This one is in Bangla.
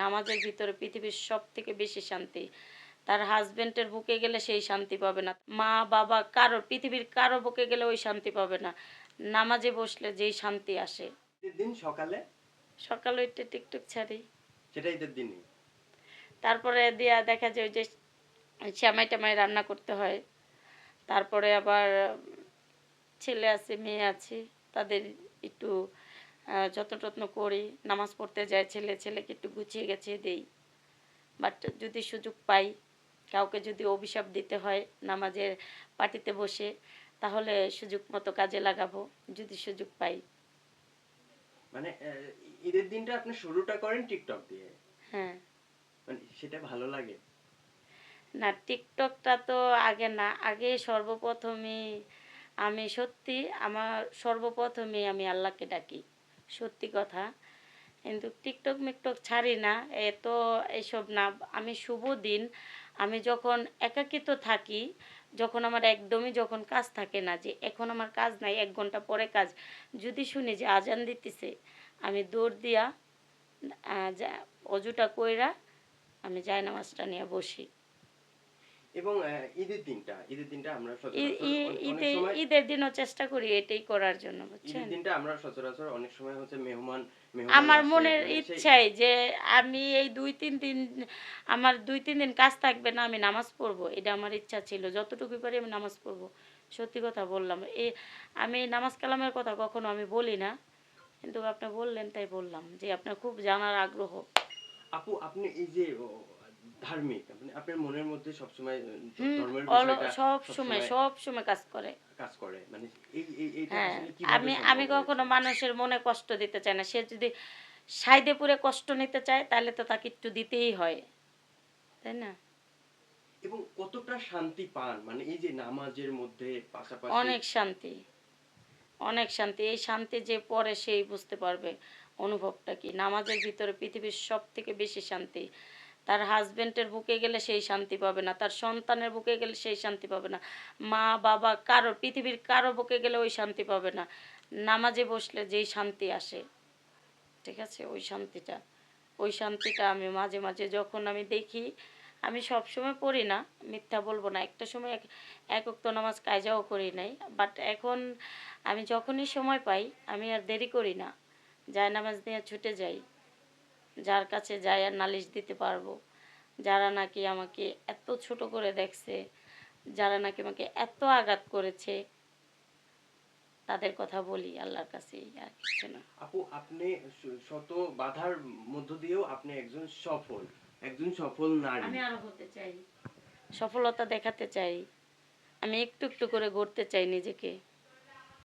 নামাজের ভিতরে পৃথিবীর সব থেকে বেশি শান্তি। তার হাজবেন্ডের বুকে গেলে সেই শান্তি পাবে না। মা বাবা কারও পৃথিবীর কারও বুকে গেলে ওই শান্তি পাবে না। নামাজে বসলে যেই শান্তি আসে। দিন সকালে? সকালে উঠে টিকটক ছাড়ি। সেটা ঈদের দিনই। তারপরে দিয়া দেখা যায় ওই যে শ্যামাই টামাই রান্না করতে হয়। তারপরে আবার ছেলে আছে মেয়ে আছে তাদের একটু যত্ন টত্ন করি নামাজ পড়তে যায় ছেলে ছেলেকে একটু গুছিয়ে গেছে দেই। বাট যদি সুযোগ পাই কাউকে যদি অভিশাপ দিতে হয় নামাজের পার্টিতে বসে তাহলে সুযোগ মতো কাজে লাগাবো যদি সুযোগ পাই। মানে ঈদের দিনটা আপনি শুরুটা করেন টিকটক দিয়ে? হ্যাঁ। মানে সেটা ভালো লাগে? না টিকটকটা তো আগে না আগে সর্বপ্রথমে আমি সত্যি আমার সর্বপ্রথমে আমি আল্লাহকে ডাকি। সত্যি কথা। কিন্তু টিকটক মিকটক ছাড়ি না, এ তো এসব না। আমি শুভ দিন, আমি যখন একাকিত থাকি, যখন আমার একদমই যখন কাজ থাকে না যে, এখন আমার কাজ নাই, এক ঘণ্টা পরে কাজ। যদি শুনি যে আজান দিতেছে, আমি দৌড় দিয়া অজুটা কইরা আমি যাই নামাজটা নিয়ে বসি। এবং ঈদের দিনটা ঈদের দিনটা আমরা ঈদের দিনও চেষ্টা করি এটাই করার জন্য ঈদের বুঝছেন দিনটা আমরা সচরাচর অনেক সময় হচ্ছে মেহমান আমার মনের মানে ইচ্ছাই যে আমি এই দুই তিন দিন আমার দুই তিন দিন কাজ থাকবে না আমি নামাজ পড়ব এটা আমার ইচ্ছা ছিল যতটুকু পারি আমি নামাজ পড়ব। সত্যি কথা বললাম এ আমি নামাজ কালামের কথা কখনো আমি বলি না কিন্তু আপনি বললেন তাই বললাম যে আপনার খুব জানার আগ্রহ। আপু আপনি এই যে ধার্মিক আপনি আপনার মনের মধ্যে সবসময় আহ, হুম ধর্মের সব সময় সব সময় কাজ করে। কাজ করে। মানে এই এই হ্যাঁ আমি আমি কখনো মানুষের মনে কষ্ট দিতে চাই না। সে যদি সাইদে পুরে কষ্ট নিতে চায় তাহলে তো তাকে একটু দিতেই হয়। তাই না? এবং কতটা শান্তি পান? মানে এই যে নামাজের মধ্যে পাশাপাশি অনেক শান্তি। অনেক শান্তি। এই শান্তি যে পরে সেই বুঝতে পারবে অনুভবটা কি। নামাজের ভিতরে পৃথিবীর সব থেকে বেশি শান্তি। তার হাজবেন্ডের বুকে গেলে সেই শান্তি পাবে না, তার সন্তানের বুকে গেলে সেই শান্তি পাবে না, মা, বাবা, কারও, পৃথিবীর কারও বুকে গেলে ওই শান্তি পাবে না। নামাজে বসলে যেই শান্তি আসে, ঠিক আছে? ওই শান্তিটা ওই শান্তিটা আমি মাঝে মাঝে যখন আমি দেখি, আমি সব সময় পড়ি না, মিথ্যা বলব না। একটা সময় এক একক তো নামাজ কায়জাও করি নাই বাট এখন আমি যখনই সময় পাই, আমি আর দেরি করি না যায় নামাজ নিয়ে ছুটে যাই। যার কাছে যাই আর নালিশ দিতে পারব। যারা নাকি আমাকে এত ছোট করে দেখছে যারা নাকি আমাকে এত আঘাত করেছে তাদের কথা বলি আল্লাহর কাছে আর কিছু না। আপু আপনি শত বাধার মধ্য দিয়েও আপনি একজন সফল একজন সফল নারী। আমি আরও হতে চাই। সফলতা দেখাতে চাই। আমি একটু একটু করে গড়তে চাই নিজেকে।